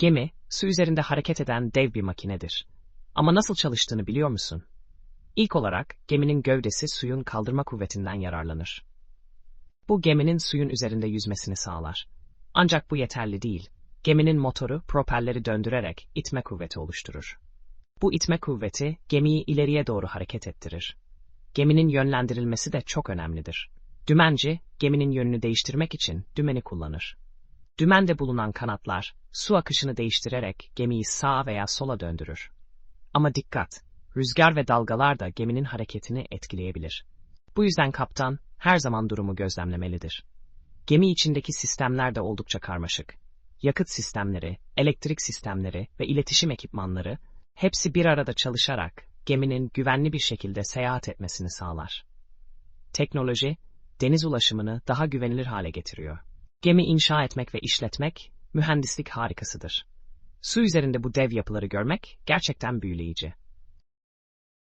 Gemi, su üzerinde hareket eden dev bir makinedir. Ama nasıl çalıştığını biliyor musun? İlk olarak geminin gövdesi suyun kaldırma kuvvetinden yararlanır. Bu geminin suyun üzerinde yüzmesini sağlar. Ancak bu yeterli değil. Geminin motoru propelleri döndürerek itme kuvveti oluşturur. Bu itme kuvveti gemiyi ileriye doğru hareket ettirir. Geminin yönlendirilmesi de çok önemlidir. Dümenci, geminin yönünü değiştirmek için dümeni kullanır. Dümende bulunan kanatlar, su akışını değiştirerek gemiyi sağa veya sola döndürür. Ama dikkat! Rüzgar ve dalgalar da geminin hareketini etkileyebilir. Bu yüzden kaptan her zaman durumu gözlemlemelidir. Gemi içindeki sistemler de oldukça karmaşık. Yakıt sistemleri, elektrik sistemleri ve iletişim ekipmanları hepsi bir arada çalışarak geminin güvenli bir şekilde seyahat etmesini sağlar. Teknoloji, deniz ulaşımını daha güvenilir hale getiriyor. Gemi inşa etmek ve işletmek mühendislik harikasıdır. Su üzerinde bu dev yapıları görmek gerçekten büyüleyici.